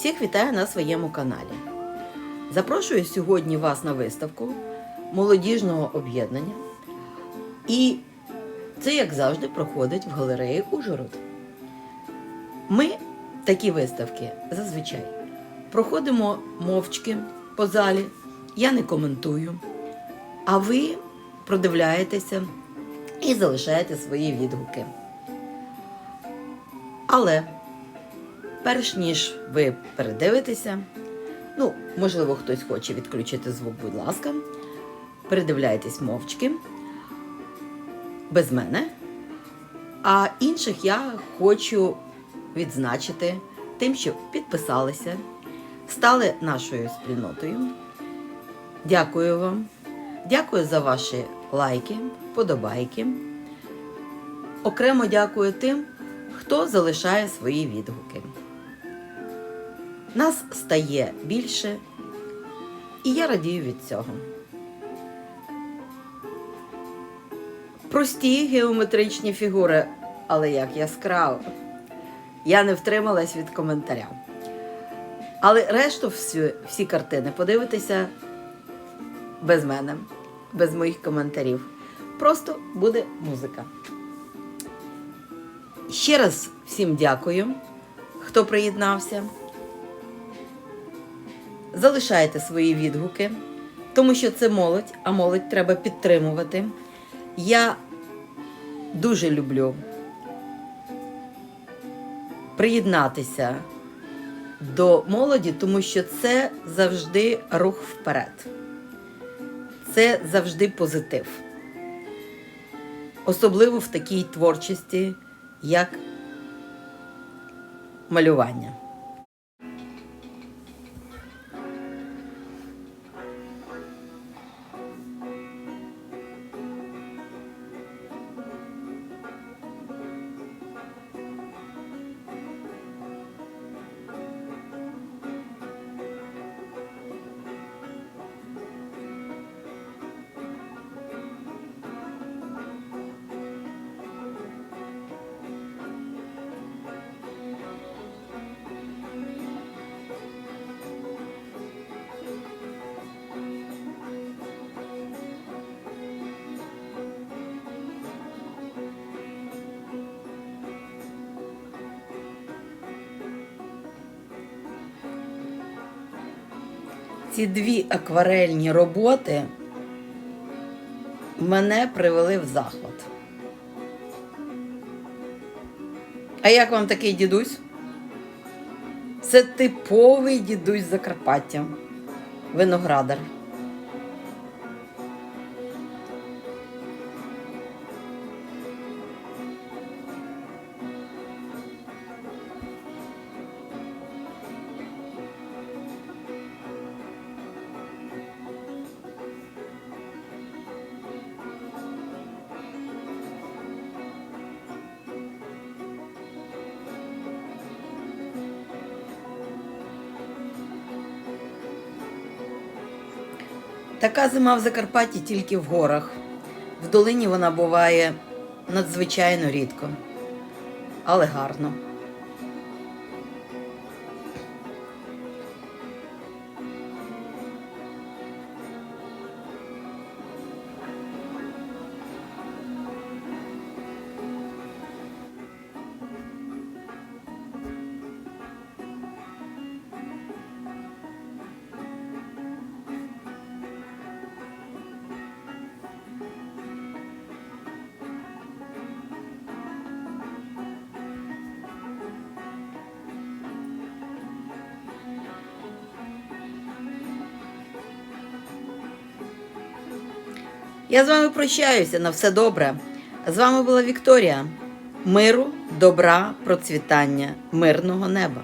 Всіх вітаю на своєму каналі. Запрошую сьогодні вас на виставку молодіжного об'єднання. І це, як завжди, проходить в галереї Ужгород. Ми такі виставки зазвичай проходимо мовчки по залі. Я не коментую. А ви продивляєтеся і залишаєте свої відгуки. Але перш ніж ви передивитеся, ну, можливо, хтось хоче відключити звук, будь ласка, передивляйтесь мовчки без мене. А інших я хочу відзначити тим, що підписалися, стали нашою спільнотою. Дякую вам. Дякую за ваші лайки, вподобайки. Окремо дякую тим, хто залишає свої відгуки. Нас стає більше, і я радію від цього. Прості геометричні фігури, але як яскраво. Я не втрималась від коментаря. Але решту всі, всі картини подивитися без мене, без моїх коментарів. Просто буде музика. Ще раз всім дякую, хто приєднався. Залишайте свої відгуки, тому що це молодь, а молодь треба підтримувати. Я дуже люблю приєднатися до молоді, тому що це завжди рух вперед. Це завжди позитив. Особливо в такій творчості, як малювання. Ці дві акварельні роботи мене привели в захват. А як вам такий дідусь? Це типовий дідусь Закарпаття, виноградар. Така зима в Закарпатті тільки в горах. В долині вона буває надзвичайно рідко, але гарно. Я з вами прощаюся на все добре. З вами була Вікторія. Миру, добра, процвітання, мирного неба.